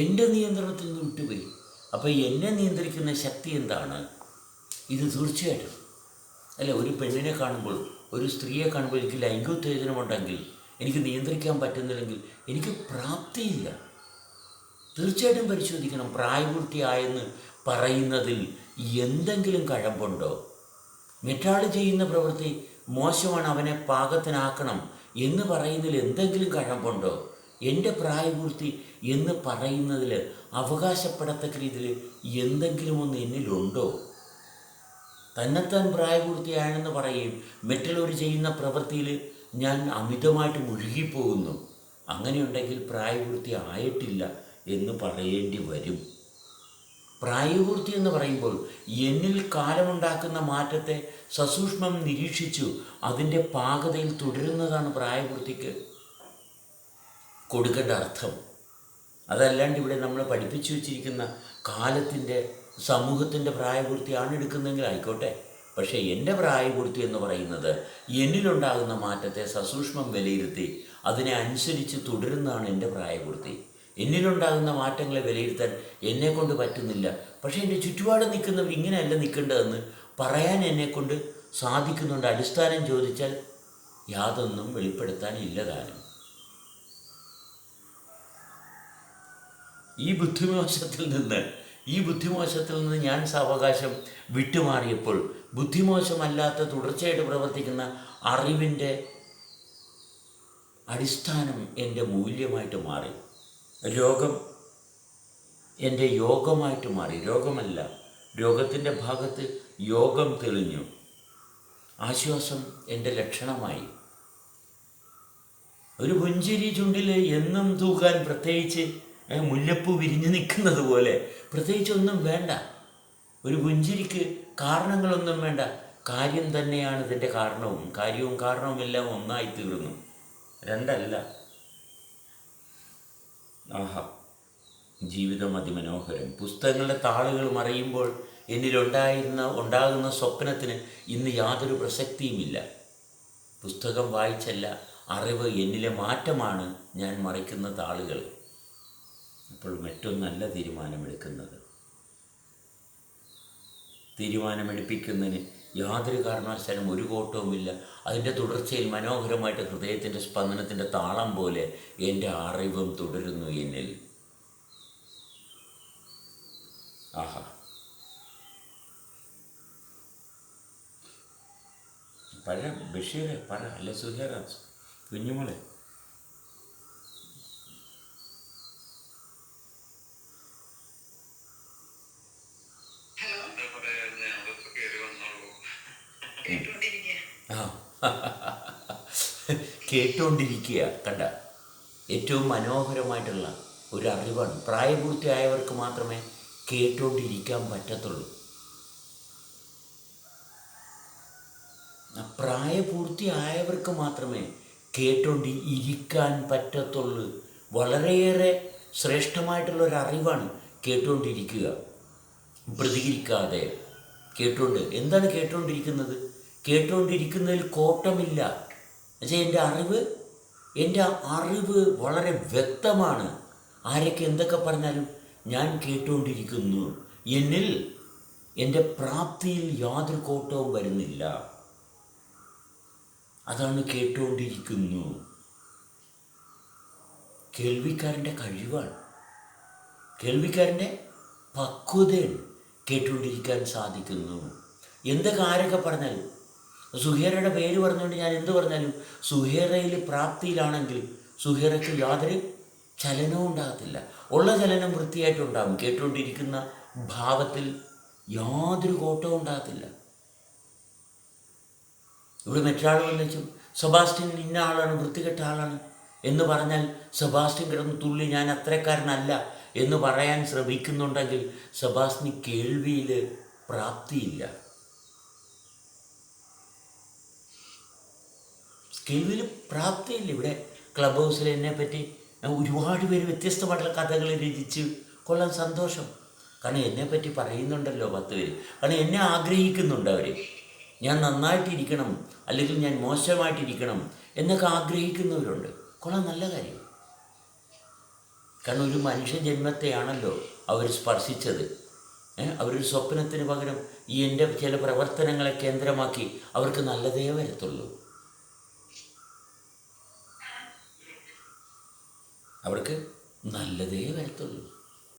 എന്റെ നിയന്ത്രണത്തിൽ നിന്ന് വിട്ടുപോയി. അപ്പോൾ എന്നെ നിയന്ത്രിക്കുന്ന ശക്തി എന്താണ്? ഇത് തീർച്ചയായിട്ടും. അല്ല ഒരു പെണ്ണിനെ കാണുമ്പോൾ ഒരു സ്ത്രീയെ കാണുമ്പോൾ എനിക്ക് ലൈംഗികോത്തേജനമുണ്ടെങ്കിൽ എനിക്ക് നിയന്ത്രിക്കാൻ പറ്റുന്നില്ലെങ്കിൽ എനിക്ക് പ്രാപ്തിയില്ല. തീർച്ചയായിട്ടും പരിശോധിക്കണം. പ്രായപൂർത്തിയായെന്ന് പറയുന്നതിൽ എന്തെങ്കിലും കഴമ്പുണ്ടോ? മറ്റാൾ ചെയ്യുന്ന പ്രവൃത്തി മോശമാണ് അവനെ പാകത്തിനാക്കണം എന്ന് പറയുന്നതിൽ എന്തെങ്കിലും കഴമ്പുണ്ടോ? എന്റെ പ്രായപൂർത്തി എന്ന് പറയുന്നതിൽ അവകാശപ്പെടത്തക്ക രീതിയിൽ എന്തെങ്കിലും ഒന്ന് എന്നിലുണ്ടോ? തന്നെത്താൻ പ്രായപൂർത്തിയാണെന്ന് പറയും. മറ്റുള്ളവർ ചെയ്യുന്ന പ്രവൃത്തിയിൽ ഞാൻ അമിതമായിട്ട് മുഴുകിപ്പോകുന്നു. അങ്ങനെയുണ്ടെങ്കിൽ പ്രായപൂർത്തി ആയിട്ടില്ല എന്ന് പറയേണ്ടി വരും. പ്രായപൂർത്തി എന്ന് പറയുമ്പോൾ എന്നിൽ കാലമുണ്ടാക്കുന്ന മാറ്റത്തെ സസൂക്ഷ്മം നിരീക്ഷിച്ചു അതിന്റെ പാകതയിൽ തുടരുന്നതാണ് പ്രായപൂർത്തിക്ക്. കൊടുക്കേണ്ട അർത്ഥം. അതല്ലാണ്ട് ഇവിടെ നമ്മൾ പഠിപ്പിച്ചു വച്ചിരിക്കുന്ന കാലത്തിന്റെ സമൂഹത്തിന്റെ പ്രായപൂർത്തിയാണ് എടുക്കുന്നതെങ്കിൽ ആയിക്കോട്ടെ. പക്ഷേ എന്റെ പ്രായപൂർത്തി എന്ന് പറയുന്നത് എന്നിലുണ്ടാകുന്ന മാറ്റത്തെ സസൂക്ഷ്മം വിലയിരുത്തി അതിനെ അനുസരിച്ച് തുടരുന്നതാണ് എന്റെ പ്രായപൂർത്തി. എന്നിലുണ്ടാകുന്ന മാറ്റങ്ങളെ വിലയിരുത്താൻ എന്നെക്കൊണ്ട് പറ്റുന്നില്ല. പക്ഷേ എന്റെ ചുറ്റുപാട് നിൽക്കുന്നവർ ഇങ്ങനെയല്ല നിൽക്കേണ്ടതെന്ന് പറയാൻ എന്നെക്കൊണ്ട് സാധിക്കുന്നുണ്ട്. അടിസ്ഥാനം ചോദിച്ചാൽ യാതൊന്നും വെളിപ്പെടുത്താനില്ല ഇല്ലതാനും ഈ ബുദ്ധിമോശത്തിൽ നിന്ന് ഈ ബുദ്ധിമോശത്തിൽ നിന്ന് ഞാൻ സാവകാശം വിട്ടുമാറിയപ്പോൾ ബുദ്ധിമോശമല്ലാത്ത തുടർച്ചയായിട്ട് പ്രവർത്തിക്കുന്ന അറിവിന്റെ അടിസ്ഥാനം എന്റെ മൂല്യമായിട്ട് മാറി. രോഗം എന്റെ യോഗമായിട്ട് മാറി. രോഗമല്ല രോഗത്തിന്റെ ഭാഗത്ത് യോഗം തെളിഞ്ഞു. ആശ്വാസം എന്റെ ലക്ഷണമായി. ഒരു പുഞ്ചിരി ചുണ്ടിൽ എന്നും തൂക്കാൻ പ്രത്യേകിച്ച് മുല്ലപ്പൂ വിരിഞ്ഞു നിൽക്കുന്നത് പോലെ. പ്രത്യേകിച്ചൊന്നും വേണ്ട. ഒരു പുഞ്ചിരിക്ക് കാരണങ്ങളൊന്നും വേണ്ട. കാര്യം തന്നെയാണ് ഇതിന്റെ കാരണവും. കാര്യവും കാരണവും എല്ലാം ഒന്നായി തീർന്നു. രണ്ടല്ല. ആഹാ. ജീവിതം അതിമനോഹരം. പുസ്തകങ്ങളുടെ താളുകൾ മറയുമ്പോൾ എന്നിലുണ്ടായിരുന്ന ഉണ്ടാകുന്ന സ്വപ്നത്തിന് ഇന്ന് യാതൊരു പ്രസക്തിയുമില്ല. പുസ്തകം വായിച്ചല്ല. അറിവ് എന്നിലെ മാറ്റമാണ് ഞാൻ മറിക്കുന്ന താളുകൾ. അപ്പോൾ മറ്റൊന്നല്ല തീരുമാനമെടുക്കുന്നത്. തീരുമാനമെടുപ്പിക്കുന്നതിന് യാതൊരു കാരണവശാലും ഒരു കോട്ടവുമില്ല. അതിന്റെ തുടർച്ചയിൽ മനോഹരമായിട്ട് ഹൃദയത്തിന്റെ സ്പന്ദനത്തിന്റെ താളം പോലെ എന്റെ അറിവും തുടരുന്നു എന്നിൽ. ആഹാ. പഴ ബഷീറെ പറ അല്ലെ സുഹേറ? കുഞ്ഞുമോളെ. കേട്ടുകൊണ്ടിരിക്കുക കണ്ട. ഏറ്റവും മനോഹരമായിട്ടുള്ള ഒരു അറിവാണ്. പ്രായപൂർത്തിയായവർക്ക് മാത്രമേ കേട്ടുകൊണ്ടിരിക്കാൻ പറ്റത്തുള്ളൂ. പ്രായപൂർത്തിയായവർക്ക് മാത്രമേ കേട്ടോണ്ടി ഇരിക്കാൻ പറ്റത്തുള്ളൂ. വളരെയേറെ ശ്രേഷ്ഠമായിട്ടുള്ള ഒരു അറിവാണ് കേട്ടുകൊണ്ടിരിക്കുക പ്രതികരിക്കാതെ. കേട്ടുകൊണ്ട് എന്താണ് കേട്ടുകൊണ്ടിരിക്കുന്നത് കേട്ടുകൊണ്ടിരിക്കുന്നതിൽ കോട്ടമില്ല. എന്നുവെച്ചാൽ എന്റെ അറിവ് എന്റെ അറിവ് വളരെ വ്യക്തമാണ്. ആരൊക്കെ എന്തൊക്കെ പറഞ്ഞാലും ഞാൻ കേട്ടുകൊണ്ടിരിക്കുന്നു എന്നിൽ എന്റെ പ്രാപ്തിയിൽ യാതൊരു കോട്ടവും വരുന്നില്ല. അതാണ് കേട്ടുകൊണ്ടിരിക്കുന്നു കേൾവിക്കാരന്റെ കഴിവാണ്. കേൾവിക്കാരന്റെ പക്വതയാണ് കേട്ടുകൊണ്ടിരിക്കാൻ സാധിക്കുന്നു. എന്തൊക്കെ ആരൊക്കെ പറഞ്ഞാലും സുഹേറയുടെ പേര് പറഞ്ഞുകൊണ്ട് ഞാൻ എന്ത് പറഞ്ഞാലും സുഹേറയിൽ പ്രാപ്തിയിലാണെങ്കിൽ സുഹേറയ്ക്ക് യാതൊരു ചലനവും ഉണ്ടാകത്തില്ല. ഉള്ള ചലനം വൃത്തിയായിട്ടുണ്ടാകും കേട്ടുകൊണ്ടിരിക്കുന്ന ഭാവത്തിൽ യാതൊരു കോട്ടവും ഉണ്ടാകത്തില്ല. ഇവിടെ മറ്റൊരാൾ വന്നു സെബാസ്റ്റ്യൻ ഇന്ന ആളാണ്? വൃത്തികെട്ട ആളാണ്? എന്ന് പറഞ്ഞാൽ സെബാസ്റ്റ്യൻ കിടന്ന് തുള്ളി ഞാൻ അത്രക്കാരനല്ല എന്ന് പറയാൻ ശ്രമിക്കുന്നുണ്ടെങ്കിൽ സെബാസ്റ്റിന് കേൾവിയിൽ പ്രാപ്തിയില്ല. കേൾവിയിൽ പ്രാപ്തിയില്ല ഇവിടെ. ക്ലബ് ഹൗസിൽ എന്നെ പറ്റി ഒരുപാട് പേര് വ്യത്യസ്തമായിട്ടുള്ള കഥകൾ രചിച്ച് കൊള്ളാൻ സന്തോഷം. കാരണം എന്നെ പറ്റി പറയുന്നുണ്ടല്ലോ പത്ത് പേര്. കാരണം എന്നെ ആഗ്രഹിക്കുന്നുണ്ട് അവർ ഞാൻ നന്നായിട്ടിരിക്കണം അല്ലെങ്കിൽ ഞാൻ മോശമായിട്ടിരിക്കണം എന്നൊക്കെ ആഗ്രഹിക്കുന്നവരുണ്ട്. കൊള്ളാം നല്ല കാര്യം. കാരണം ഒരു മനുഷ്യ ജന്മത്തെയാണല്ലോ അവർ സ്പർശിച്ചത്. അവരൊരു സ്വപ്നത്തിന് പകരം ഈ എന്റെ ചില പ്രവർത്തനങ്ങളെ കേന്ദ്രമാക്കി അവർക്ക് നല്ലതേ വരത്തുള്ളൂ. അവർക്ക് നല്ലതേ വരത്തുള്ളൂ.